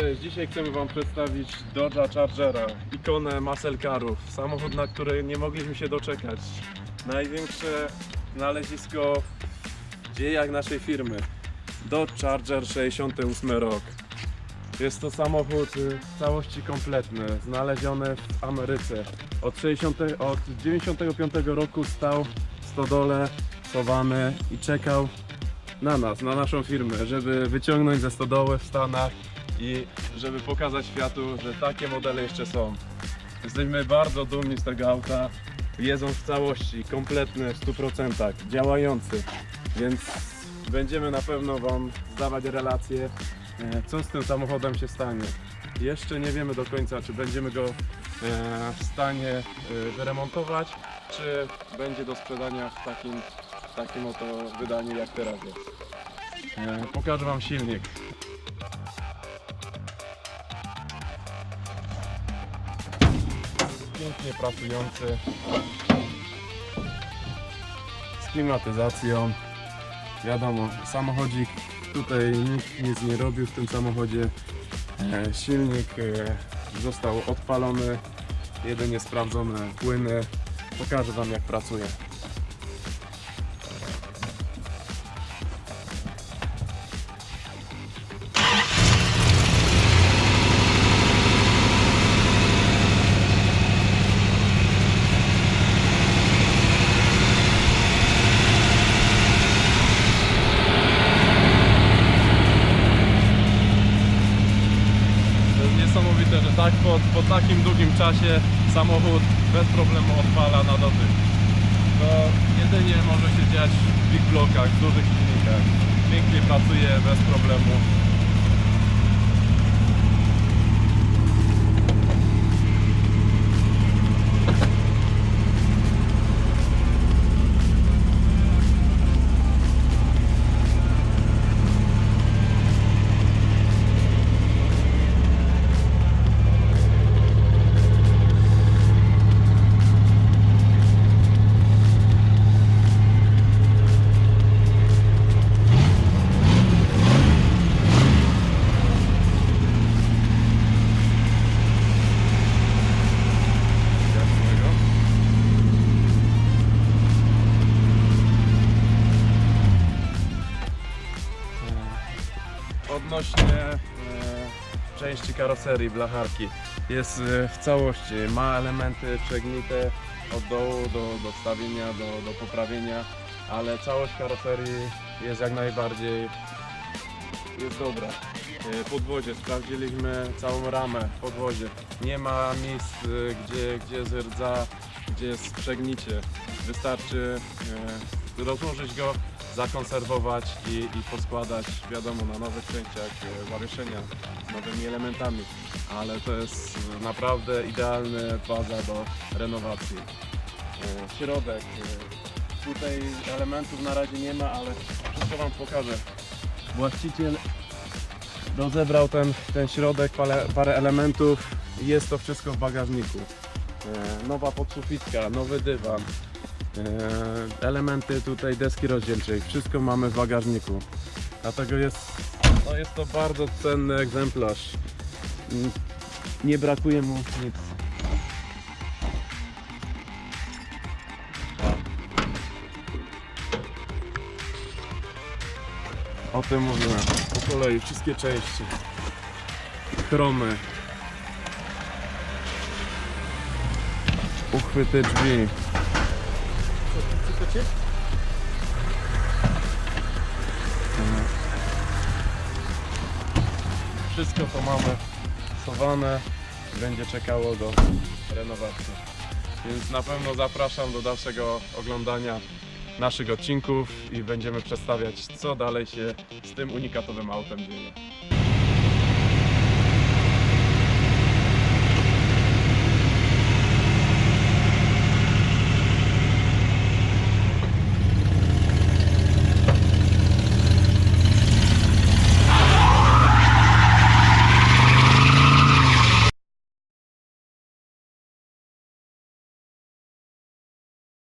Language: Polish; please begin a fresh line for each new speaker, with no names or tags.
Cześć, dzisiaj chcemy Wam przedstawić Dodge'a Chargera, ikonę muscle carów, samochód, na który nie mogliśmy się doczekać. Największe znalezisko w dziejach naszej firmy. Dodge Charger 68 rok. Jest to samochód w całości kompletny, znaleziony w Ameryce. Od, 60, od 95 roku stał w stodole, schowany i czekał na nas, na naszą firmę, żeby wyciągnąć ze stodoły w Stanach i żeby pokazać światu, że takie modele jeszcze są. Jesteśmy bardzo dumni z tego auta. Jest on w całości, kompletny, w 100%, działający, więc będziemy na pewno Wam zdawać relacje, e, co z tym samochodem się stanie. Jeszcze nie wiemy do końca, czy będziemy go e, w stanie e, wyremontować, czy będzie do sprzedania w takim, w takim oto wydaniu, jak teraz jest. Pokażę Wam silnik. Pięknie pracujący. Z klimatyzacją. Wiadomo, samochodzik tutaj nikt nic nie robił w tym samochodzie. E, silnik e, został odpalony. Jedynie sprawdzone płyny. Pokażę wam jak pracuje tak po, takim długim czasie samochód bez problemu odpala na dotyk. To jedynie może się dziać w big blockach, w dużych silnikach. Pięknie pracuje bez problemu. Odnośnie e, części karoserii, blacharki, jest e, w całości, ma elementy przegnite od dołu do, do wstawienia, do, do poprawienia, ale całość karoserii jest jak najbardziej jest dobra. E, Podwozie, sprawdziliśmy całą ramę podwozie. Nie ma miejsc, e, gdzie, gdzie jest rdza, gdzie jest przegnicie. Wystarczy e, rozłożyć go, zakonserwować i, i poskładać, wiadomo, na nowych częściach zawieszenia, nowymi elementami. Ale to jest naprawdę idealna baza do renowacji. E, Środek. e, Tutaj elementów na razie nie ma, ale wszystko Wam pokażę. Właściciel rozebrał ten, ten środek, parę, parę elementów jest to wszystko w bagażniku. E, nowa podsufitka, nowy dywan, elementy tutaj deski rozdzielczej, wszystko mamy w bagażniku. Dlatego jest, no jest to bardzo cenny egzemplarz. Mm, Nie brakuje mu nic. O tym mówiłem. Po kolei wszystkie części. Chromy. Uchwyty drzwi. Wszystko to mamy schowane. Będzie czekało do renowacji. Więc na pewno zapraszam do dalszego oglądania naszych odcinków i będziemy przedstawiać co dalej się z tym unikatowym autem dzieje.